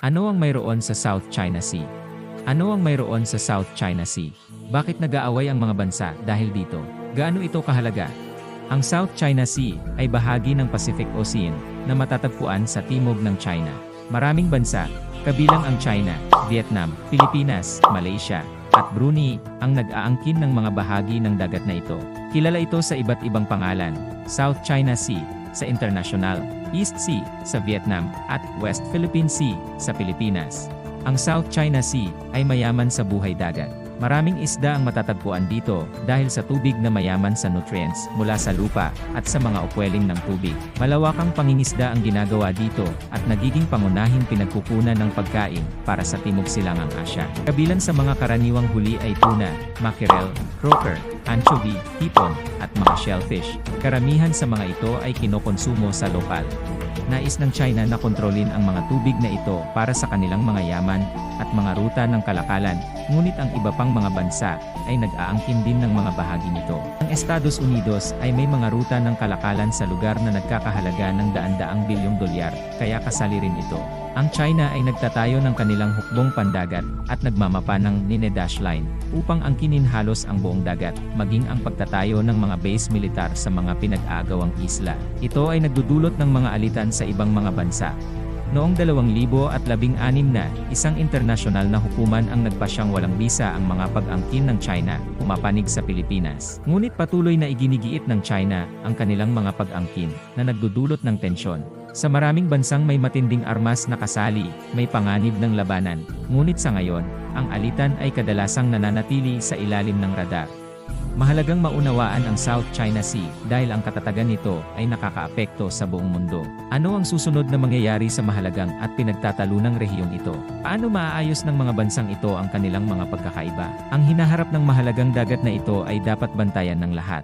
Ano ang mayroon sa South China Sea? Ano ang mayroon sa South China Sea? Bakit nag-aaway ang mga bansa dahil dito? Gaano ito kahalaga? Ang South China Sea ay bahagi ng Pacific Ocean na matatagpuan sa timog ng China. Maraming bansa, kabilang ang China, Vietnam, Pilipinas, Malaysia, at Brunei, ang nag-aangkin ng mga bahagi ng dagat na ito. Kilala ito sa iba't ibang pangalan, South China Sea, sa international, East Sea, sa Vietnam, at West Philippine Sea, sa Pilipinas. Ang South China Sea ay mayaman sa buhay dagat. Maraming isda ang matatagpuan dito dahil sa tubig na mayaman sa nutrients mula sa lupa at sa mga upweling ng tubig. Malawakang pangingisda ang ginagawa dito at nagiging pangunahing pinagkukunan ng pagkain para sa Timog Silangang Asya. Kabilang sa mga karaniwang huli ay tuna, mackerel, croaker, anchovy, hipon, at mga shellfish. Karamihan sa mga ito ay kinokonsumo sa lokal. Nais ng China na kontrolin ang mga tubig na ito para sa kanilang mga yaman at mga ruta ng kalakalan, ngunit ang iba pang mga bansa ay nag-aangkin din ng mga bahagi nito. Ang Estados Unidos ay may mga ruta ng kalakalan sa lugar na nagkakahalaga ng daan-daang bilyong dolyar, kaya kasali rin ito. Ang China ay nagtatayo ng kanilang hukbong pandagat at nagmamapa ng Nine Dash Line upang angkinin halos ang buong dagat, maging ang pagtatayo ng mga base militar sa mga pinag-aagawang isla. Ito ay nagdudulot ng mga alitan sa ibang mga bansa. Noong 2016 na, isang internasyonal na hukuman ang nagpasyang walang bisa ang mga pag-angkin ng China, pumapanig sa Pilipinas. Ngunit patuloy na iginigiit ng China ang kanilang mga pag-angkin na nagdudulot ng tensyon. Sa maraming bansang may matinding armas na kasali, may panganib ng labanan. Ngunit sa ngayon, ang alitan ay kadalasang nananatili sa ilalim ng radar. Mahalagang maunawaan ang South China Sea dahil ang katatagan nito ay nakakaapekto sa buong mundo. Ano ang susunod na mangyayari sa mahalagang at pinagtatalunang rehiyong ito? Paano maaayos ng mga bansang ito ang kanilang mga pagkakaiba? Ang hinaharap ng mahalagang dagat na ito ay dapat bantayan ng lahat.